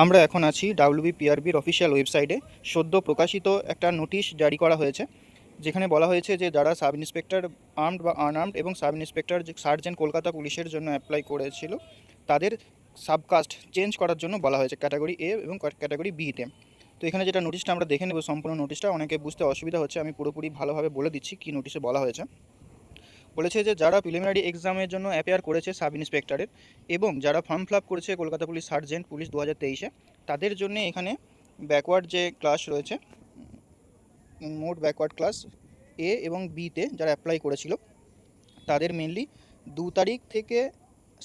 আমরা এখন আছি ডাব্লিউবি পিআরবির অফিসিয়াল ওয়েবসাইটে। সদ্য প্রকাশিত একটা নোটিশ জারি করা হয়েছে, যেখানে বলা হয়েছে যে যারা সাব ইন্সপেক্টর আর্মড বা আনআর্মড এবং সাব ইন্সপেক্টর সার্জেন্ট কলকাতা পুলিশের জন্য অ্যাপ্লাই করেছিল, তাদের সাবকাস্ট চেঞ্জ করার জন্য বলা হয়েছে ক্যাটাগরি এ এবং ক্যাটাগরি বিতে। তো এখানে যেটা নোটিশটা আমরা দেখে নেব সম্পূর্ণ নোটিশটা, অনেকে বুঝতে অসুবিধা হচ্ছে, আমি পুরোপুরি ভালোভাবে বলে দিচ্ছি কী নোটিশে বলা হয়েছে। বলেছে যে যারা প্রিলিমিনারি এক্সামের জন্য অ্যাপেয়ার করেছে সাব ইন্সপেক্টরের এবং যারা ফর্ম ফিল করেছে কলকাতা পুলিশ সার্জেন্ট পুলিশ দু হাজার তেইশে, তাদের জন্য এখানে ব্যাকওয়ার্ড যে ক্লাস রয়েছে মোট ব্যাকওয়ার্ড ক্লাস এ এবং বিতে যারা অ্যাপ্লাই করেছিল, তাদের মেনলি দু তারিখ থেকে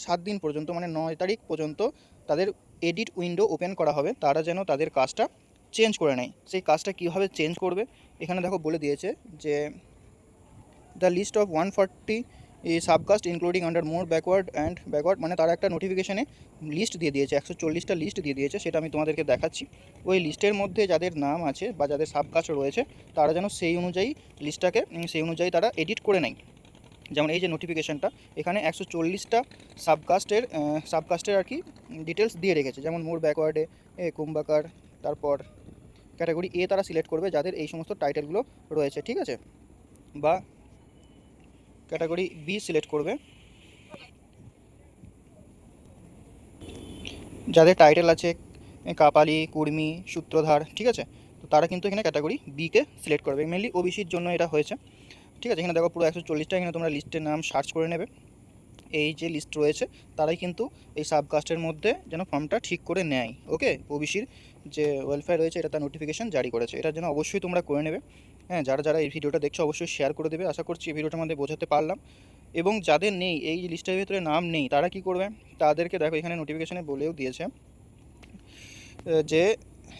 সাত দিন পর্যন্ত মানে নয় তারিখ পর্যন্ত তাদের এডিট উইন্ডো ওপেন করা হবে। তারা যেন তাদের কাজটা চেঞ্জ করে নেয়। সেই কাজটা কীভাবে চেঞ্জ করবে? এখানে দেখো বলে দিয়েছে যে the list of one forty subcaste including under more backward and backward মানে তারা একটা নোটিফিকেশনে লিস্ট দিয়ে দিয়েছে, একশো চল্লিশটা লিস্ট দিয়ে দিয়েছে, সেটা আমি তোমাদেরকে দেখাচ্ছি। ওই লিস্টের মধ্যে যাদের নাম আছে বা যাদের সাবকাস্ট রয়েছে, তারা যেন সেই অনুযায়ী লিস্টটাকে সেই অনুযায়ী তারা এডিট করে নেয়। যেমন এই যে নোটিফিকেশানটা এখানে একশো চল্লিশটা সাবকাস্টের সাবকাস্টের আর কি ডিটেলস দিয়ে রেখেছে। যেমন মোর ব্যাকওয়ার্ডে এ কুম্বাকার তারপর ক্যাটাগরি এ তারা সিলেক্ট করবে, যাদের এই সমস্ত টাইটেলগুলো রয়েছে, ঠিক আছে? বা ক্যাটাগরি বি সিলেক্ট করবে। যাদের টাইটেল আছে কাপালি, কুর্মি, সূত্রধার, ঠিক আছে? তো তারা কিন্তু এখানে ক্যাটাগরি বিকে সিলেক্ট করবে। মেনলি ওবিসির জন্য এটা হয়েছে। ঠিক আছে? এখানে দেখো পুরো একশো চল্লিশটা এখানে তোমরা লিস্টের নাম সার্চ করে নেবে। এই যে লিস্ট রয়েছে, তারাই কিন্তু এই সাবকাস্টের মধ্যে যেন ফর্মটা ঠিক করে নেয়। ওকে? ওবিসির যে ওয়েলফেয়ার রয়েছে, এটা তার নোটিফিকেশন জারি করেছে। এটা যেন অবশ্যই তোমরা করে নেবে। হ্যাঁ যারা যারা এই ভিডিওটা দেখছ অবশ্যই শেয়ার করে দেবে। আশা করছি এই ভিডিওটার মধ্যে বোঝাতে পারলাম। এবং যাদের নেই, এই লিস্টের ভিতরে নাম নেই, তারা কি করবে? তাদেরকে দেখো, এখানে নোটিফিকেশনে বলেও দিয়েছে যে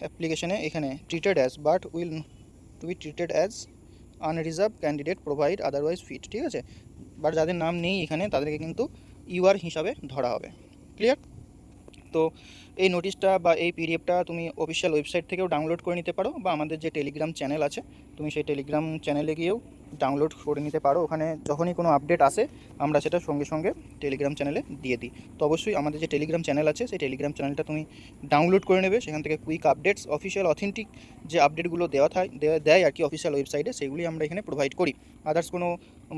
অ্যাপ্লিকেশনে এখানে treated as but will to be treated as unreserve candidate provide otherwise fit ঠিক আছে? বাট যাদের নাম নেই এখানে, তাদেরকে কিন্তু ইউআর হিসাবে ধরা হবে। ক্লিয়ার তো এই নোটিশটা বা এই পিডিএফটা তুমি অফিসিয়াল ওয়েবসাইট থেকেও ডাউনলোড করে নিতে পারো বা আমাদের যে টেলিগ্রাম চ্যানেল আছে, তুমি সেই টেলিগ্রাম চ্যানেলে গিয়েও ডাউনলোড করে নিতে পারো। ওখানে যখনই কোনো আপডেট আসে, আমরা সেটা সঙ্গে সঙ্গে টেলিগ্রাম চ্যানেলে দিয়ে দিই। তো অবশ্যই আমাদের যে টেলিগ্রাম চ্যানেল আছে, সেই টেলিগ্রাম চ্যানেলটা তুমি ডাউনলোড করে নেবে। সেখান থেকে কুইক আপডেটস অফিসিয়াল অথেন্টিক যে আপডেটগুলো দেওয়া থাকে, দেয় আর কি অফিসিয়াল ওয়েবসাইটে সেগুলি আমরা এখানে প্রোভাইড করি। আদার্স কোনো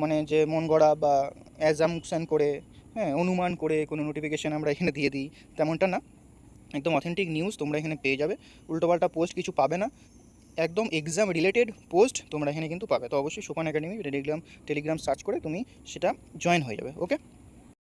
মানে যে মন গড়া বা অ্যাজামশন করে হ্যাঁ অনুমান করে কোনো নোটিফিকেশান আমরা এখানে দিয়ে দিই। তেমনটা না। একদম অথেন্টিক নিউজ তোমরা এখানে পেয়ে যাবে। উল্টোপাল্টা পোস্ট কিছু পাবে না। একদম এক্সাম রিলেটেড পোস্ট তোমরা এখানে কিন্তু পাবে। তো অবশ্যই Supan academy Telegram Telegram search করে তুমি সেটা জয়েন হয়ে যাবে। ওকে